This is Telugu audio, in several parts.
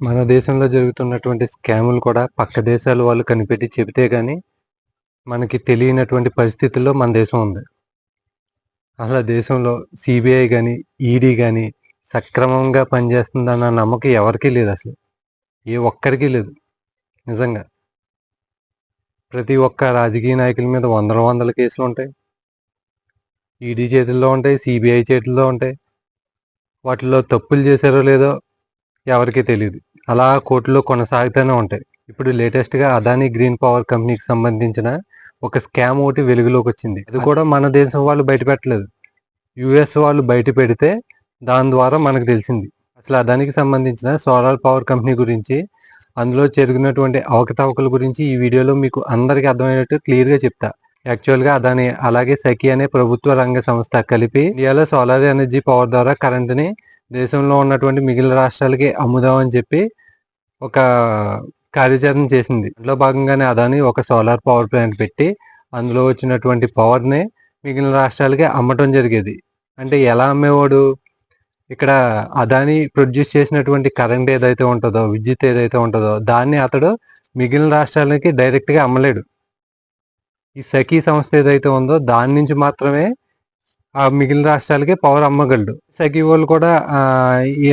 మన దేశంలో జరుగుతున్నటువంటి స్కాములు కూడా పక్క దేశాల వాళ్ళు కనిపెట్టి చెబితే కానీ మనకి తెలియనటువంటి పరిస్థితుల్లో మన దేశం ఉంది. అసలు దేశంలో సిబిఐ కానీ ఈడీ కానీ సక్రమంగా పనిచేస్తుందన్న నమ్మకం ఎవరికీ లేదు అసలు. ఏ ఒక్కరికి లేదు. నిజంగా. ప్రతి ఒక్క రాజకీయ నాయకుల మీద వందల వందల కేసులు ఉంటాయి. ఈడీ చేతుల్లో ఉంటాయి సిబిఐ చేతుల్లో ఉంటాయి. వాటిలో తప్పులు చేశారో లేదో ఎవరికీ తెలియదు అలా కోర్టులో కొనసాగుతూనే ఉంటాయి. ఇప్పుడు లేటెస్ట్గా అదానీ గ్రీన్ పవర్ కంపెనీకి సంబంధించిన ఒక స్కామ్ ఒకటి వెలుగులోకి వచ్చింది. అది కూడా మన దేశం వాళ్ళు బయట పెట్టలేదు యుఎస్ వాళ్ళు బయట పెడితే దాని ద్వారా మనకు తెలిసింది. అసలు అదానికి సంబంధించిన సోలార్ పవర్ కంపెనీ గురించి అందులో జరిగినటువంటి అవకతవకల గురించి ఈ వీడియోలో మీకు అందరికీ అర్థమయ్యేట్టు క్లియర్గా చెప్తా. యాక్చువల్గా అదాని అలాగే సఖి అనే ప్రభుత్వ రంగ సంస్థ కలిపి ఇండియాలో సోలార్ ఎనర్జీ పవర్ ద్వారా కరెంటుని దేశంలో ఉన్నటువంటి మిగిలిన రాష్ట్రాలకి అమ్ముదామని చెప్పి ఒక కార్యాచరణ చేసింది. అందులో భాగంగానే అదాని ఒక సోలార్ పవర్ ప్లాంట్ పెట్టి అందులో వచ్చినటువంటి పవర్ని మిగిలిన రాష్ట్రాలకి అమ్మటం జరిగేది. అంటే ఎలా అమ్మేవాడు? ఇక్కడ అదాని ప్రొడ్యూస్ చేసినటువంటి కరెంట్ ఏదైతే ఉంటుందో విద్యుత్ ఏదైతే ఉంటుందో దాన్ని అతడు మిగిలిన రాష్ట్రాలకి డైరెక్ట్గా అమ్మలేడు. ఈ సఖీ సంస్థ ఏదైతే ఉందో దాని నుంచి మాత్రమే ఆ మిగిలిన రాష్ట్రాలకి పవర్ అమ్మగలడు. సఖీ వాళ్ళు కూడా ఈ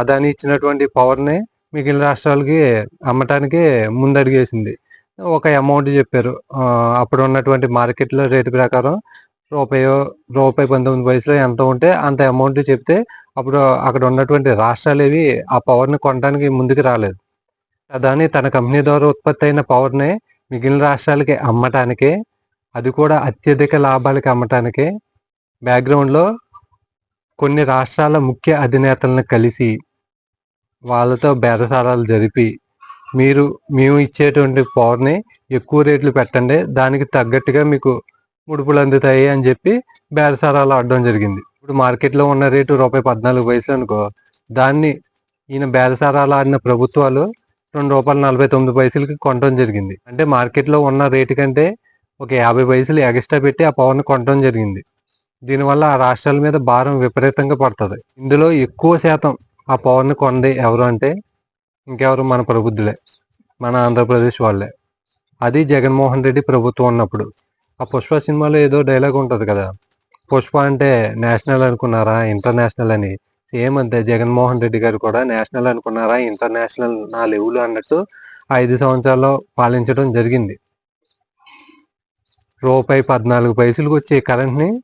అదాని ఇచ్చినటువంటి పవర్ని మిగిలిన రాష్ట్రాలకి అమ్మటానికి ముందడిగేసింది. ఒక అమౌంట్ చెప్పారు. అప్పుడు ఉన్నటువంటి మార్కెట్లో రేటు ప్రకారం రూపాయి రూపాయి పంతొమ్మిది పైసలు ఎంత ఉంటే అంత అమౌంట్ చెప్తే అప్పుడు అక్కడ ఉన్నటువంటి రాష్ట్రాలు ఏవి ఆ పవర్ని కొనడానికి ముందుకు రాలేదు. ప్రధాని తన కంపెనీ ద్వారా ఉత్పత్తి అయిన పవర్ని మిగిలిన రాష్ట్రాలకి అమ్మటానికే అది కూడా అత్యధిక లాభాలకి అమ్మటానికే బ్యాక్గ్రౌండ్లో కొన్ని రాష్ట్రాల ముఖ్య అధినేతలను కలిసి వాళ్ళతో బేరసారాలు జరిపి మీరు మేము ఇచ్చేటువంటి పవర్ని ఎక్కువ రేట్లు పెట్టండి. దానికి తగ్గట్టుగా మీకు ముడుపులు అందుతాయి అని చెప్పి బేరసారాలు ఆడడం జరిగింది. ఇప్పుడు మార్కెట్లో ఉన్న రేటు రూపాయి పద్నాలుగు పైసలు అనుకో దాన్ని ఈయన బేరసారాలు ఆడిన ప్రభుత్వాలు రెండు రూపాయలు నలభై తొమ్మిది పైసలకి కొనడం జరిగింది. అంటే మార్కెట్లో ఉన్న రేటు కంటే ఒక యాభై పైసలు ఎక్స్ట్రా పెట్టి ఆ పవర్ని కొనడం జరిగింది. దీనివల్ల ఆ రాష్ట్రాల మీద భారం విపరీతంగా పడుతుంది. ఇందులో ఎక్కువ శాతం ఆ పవర్ని కొంది ఎవరు అంటే ఇంకెవరు మన ప్రబుద్ధులే మన ఆంధ్రప్రదేశ్ వాళ్ళే. అది జగన్మోహన్ రెడ్డి ప్రభుత్వం ఉన్నప్పుడు. ఆ పుష్ప సినిమాలో ఏదో డైలాగ్ ఉంటుంది కదా. పుష్ప అంటే నేషనల్ అనుకున్నారా? ఇంటర్నేషనల్ అని. సేమ్ అంతే. జగన్మోహన్ రెడ్డి గారు కూడా నేషనల్ అనుకున్నారా? ఇంటర్నేషనల్ నా లెవెల్ అన్నట్టు ఐదు సంవత్సరాల్లో పాలించడం జరిగింది. రూపాయి పద్నాలుగు పైసలకు వచ్చే కరెంట్ని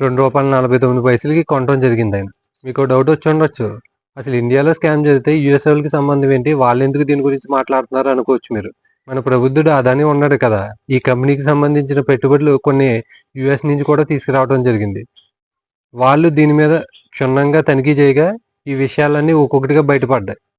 రెండు రూపాయల నలభై తొమ్మిది పైసలకి కొనడం జరిగింది ఆయన. మీకు డౌట్ వచ్చి ఉండొచ్చు. అసలు ఇండియాలో స్కామ్ జరిగితే యుఎస్ వాళ్ళకి సంబంధం ఏంటి? వాళ్ళు ఎందుకు దీని గురించి మాట్లాడుతున్నారు అనుకోవచ్చు మీరు. మన ప్రబుద్ధుడు అదాని ఉన్నాడు కదా. ఈ కంపెనీకి సంబంధించిన పెట్టుబడులు కొన్ని యుఎస్ నుంచి కూడా తీసుకురావడం జరిగింది. వాళ్ళు దీని మీద క్షుణ్ణంగా తనిఖీ చేయగా ఈ విషయాలన్నీ ఒక్కొక్కటిగా బయటపడ్డాయి.